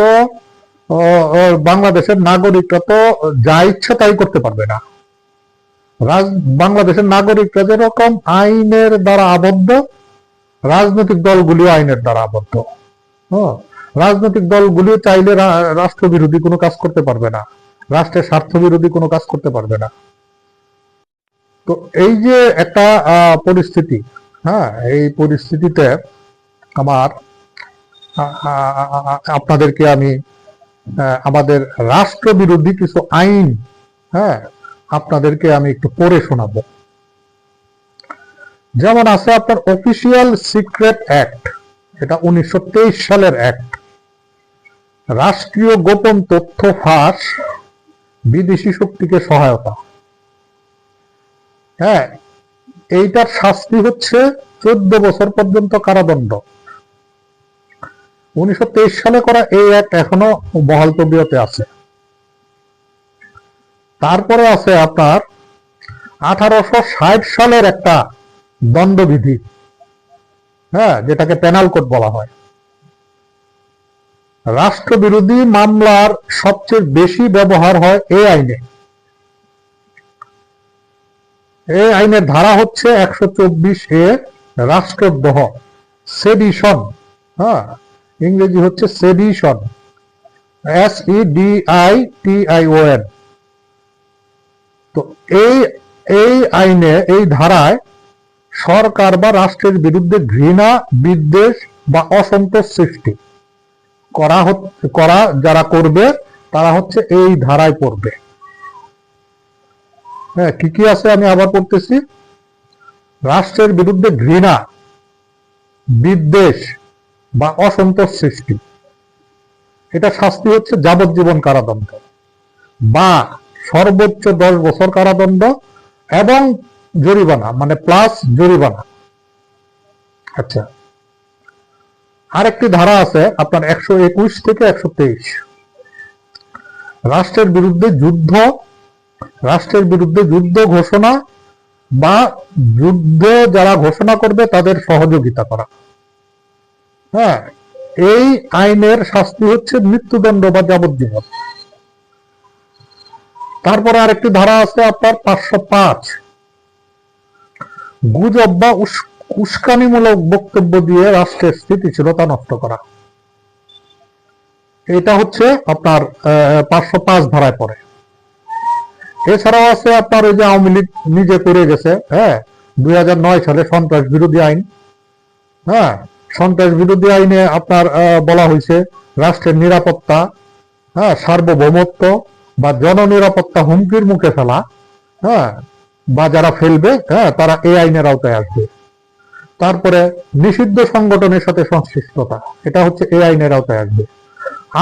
তো বাংলাদেশের নাগরিকরা তো যা ইচ্ছা তাই করতে পারবে না। বাংলাদেশের নাগরিকরা যেরকম আইনের দ্বারা আবদ্ধ, রাজনৈতিক দলগুলিও আইনের দ্বারা আবদ্ধ। রাজনৈতিক দলগুলিও চাইলে রাষ্ট্রবিরোধী কোনো কাজ করতে পারবে না। রাষ্ট্রের স্বার্থ বিরোধী কোনো কাজ করতে পারবে না। তো এই যে একটা পরিস্থিতি হ্যাঁ এই পরিস্থিতিতে আমার আপনাদেরকে আমি আমাদের রাষ্ট্রবিরোধী কিছু আইন হ্যাঁ আপনাদেরকে আমি একটু পড়ে শোনাবো। যেমন আছে আপনার অফিসিয়াল সিক্রেট অ্যাক্ট এটা উনিশশো তেইশ সালের অ্যাক্ট রাষ্ট্রীয় গোপন তথ্য ফাঁস, বিদেশি শক্তিকে সহায়তা। হ্যাঁ এইটার শাস্তি হচ্ছে চোদ্দ বছর পর্যন্ত কারাদণ্ড। উনিশশো তেইশ সালে করা এই অ্যাক্ট এখনও বহাল তবিয়তে আছে। তারপরে আছে আপনার আঠারোশো ষাট সালের একটা দণ্ডবিধি হ্যাঁ যেটাকে পেনাল কোড বলা হয়। রাষ্ট্রবিরোধী মামলার সবচেয়ে বেশি ব্যবহার হয় এই আইনে। এই আইনের ধারা হচ্ছে একশো চব্বিশ এ রাষ্ট্রদ্রোহ সেডিশন হ্যাঁ ইংরেজি হচ্ছে sedition S E D I T I O N তো এই এই আইনে, এই ধারায় সরকার বা রাষ্ট্রের বিরুদ্ধে ঘৃণা, বিদ্বেষ বা অসন্তোষ সৃষ্টি করা করা, যারা করবে, তারা হচ্ছে এই ধারায় পড়বে। হ্যাঁ কি কি আছে আমি আবার পড়তেছি? রাষ্ট্রের বিরুদ্ধে ঘৃণা, বিদ্বেষ বা অসন্তোষ সৃষ্টি। এটা শাস্তি হচ্ছে যাবজ্জীবন কারাদণ্ড। বা সর্বোচ্চ দশ বছর কারাদণ্ড এবং জরিমানা মানে প্লাস জরিমানা। আচ্ছা। আরেকটি ধারা আছে আপনার একশো একুশ থেকে একশো তেইশ। রাষ্ট্রের বিরুদ্ধে যুদ্ধ, রাষ্ট্রের বিরুদ্ধে যুদ্ধ ঘোষণা বা যুদ্ধ যারা ঘোষণা করবে তাদের সহযোগিতা করা। হ্যাঁ এই আইনের শাস্তি হচ্ছে মৃত্যুদণ্ড বা যাবজ্জীবন। তারপরে আরেকটি ধারা আছে আপনার পাঁচশো পাঁচ। গুজব বা উস্কানিমূলক বক্তব্য দিয়ে রাষ্ট্রের স্থিতিশীলতা নষ্ট করা। এটা হচ্ছে আপনার পাঁচশো পাঁচ ধারায় পড়ে। এছাড়াও আছে আপনার ওই যে আওয়ামী লীগ নিজে করে গেছে হ্যাঁ দুই হাজার নয় সালে সন্ত্রাস বিরোধী আইন হ্যাঁ সন্ত্রাস বিরোধী আইনে আপনার বলা হয়েছে রাষ্ট্রের নিরাপত্তা হ্যাঁ সার্বভৌমত্ব বা জননিরাপত্তা হুমকির মুখে ফেলা হ্যাঁ বা যারা ফেলবে হ্যাঁ তারা এই আইনের আওতায় আসবে। তারপরে নিষিদ্ধ সংগঠনের সাথে সংশ্লিষ্টতা, এটা হচ্ছে এই আইনের আওতায় আসবে।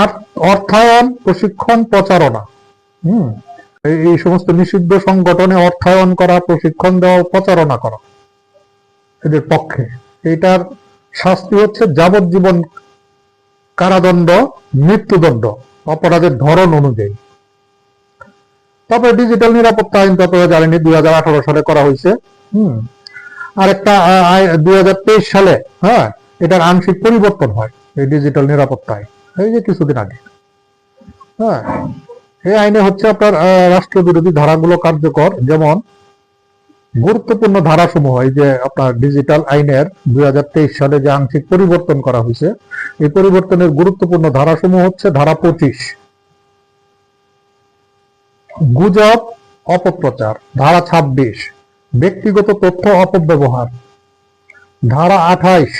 আর অর্থায়ন, প্রশিক্ষণ, প্রচারণা, হুম এই সমস্ত নিষিদ্ধ সংগঠনে অর্থায়ন করা, প্রশিক্ষণ দেওয়া, প্রচারণা করা, এদের পক্ষে, এটার শাস্তি হচ্ছে যাবজ্জীবন কারাদণ্ড, মৃত্যুদণ্ড, অপরাধের ধরন অনুযায়ী। তারপরে ডিজিটাল নিরাপত্তা আইন আপনারা জানেনি দুই সালে করা হয়েছে। হম। আরেকটা দুই সালে হ্যাঁ এটার আংশিক পরিবর্তন হয় এই ডিজিটাল নিরাপত্তা আইন। এই যে কিছুদিন আগে। হ্যাঁ এই আইনে হচ্ছে আপনার রাষ্ট্রবিরোধী ধারাগুলো কার্যকর, যেমন গুরুত্বপূর্ণ ধারাসমূহ, এই যে আপনার ডিজিটাল আইনের দুই হাজার তেইশ সালে যে আংশিক পরিবর্তন করা হয়েছে, এই পরিবর্তনের গুরুত্বপূর্ণ ধারাসমূহ হচ্ছে ধারা পঁচিশ। গুজব, অপপ্রচার। ধারা ২৬ ব্যক্তিগত তথ্য অপব্যবহার। ধারা আঠাইশ,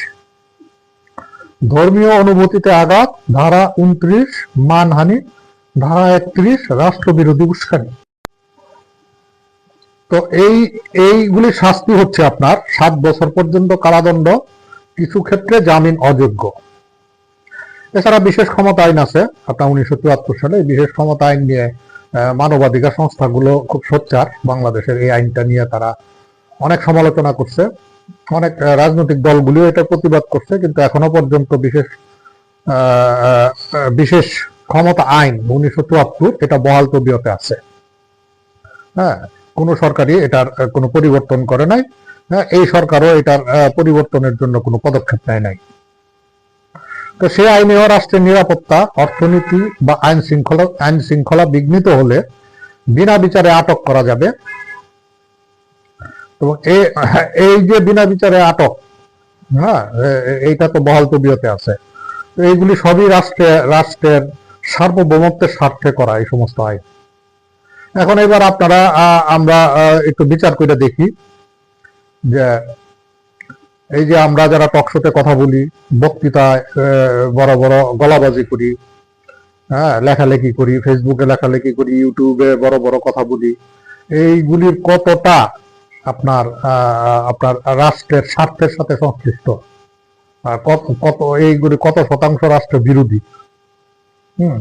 ধর্মীয় অনুভূতিতে আঘাত। ধারা উনত্রিশ, মানহানি। ধারা একত্রিশ, রাষ্ট্রবিরোধী উস্কানি। তো এই, এইগুলি শাস্তি হচ্ছে আপনার সাত বছর পর্যন্ত কারাদণ্ড, কিছু ক্ষেত্রে জামিন অযোগ্য। এছাড়া বিশেষ ক্ষমতা আইন আছে, আপনার উনিশশো চুয়াত্তর সালে বিশেষ ক্ষমতা আইন নিয়ে মানবাধিকার সংস্থাগুলো খুব সোচ্চার বাংলাদেশের এই আইনটা নিয়ে তারা অনেক সমালোচনা করছে। অনেক রাজনৈতিক দলগুলিও এটা প্রতিবাদ করছে, কিন্তু এখনও পর্যন্ত বিশেষ বিশেষ ক্ষমতা আইন উনিশশো চুয়াত্তর এটা বহাল তবিয়তে আছে। হ্যাঁ কোনো সরকারই এটার কোনো পরিবর্তন করে নাই। হ্যাঁ এই সরকারও এটার পরিবর্তনের জন্য কোনো পদক্ষেপ নেয় নাই। তো সেই আইনেও রাষ্ট্রের নিরাপত্তা, অর্থনীতি বা আইন শৃঙ্খলা আইন শৃঙ্খলা বিঘ্নিত হলে বিনা বিচারে আটক করা যাবে। এ- এই যে বিনা বিচারে আটক হ্যাঁ এইটা তো বহাল তবিয়তে আছে। তো এইগুলি সবই রাষ্ট্রে, রাষ্ট্রের সার্বভৌমত্বের স্বার্থে করা এই সমস্ত আইন। এখন এবার আপনারা আমরা একটু বিচার করে দেখি যে এই যে আমরা যারা টকশোতে কথা বলি, বক্তৃতায় বড় বড় গলাবাজি করি হ্যাঁ লেখালেখি করি ফেসবুকে লেখালেখি করি ইউটিউবে বড় বড় কথা বলি, এইগুলির কতটা আপনার আপনার রাষ্ট্রের স্বার্থের সাথে সংশ্লিষ্ট? কত কত, এইগুলি কত শতাংশ রাষ্ট্র বিরোধী? হুম।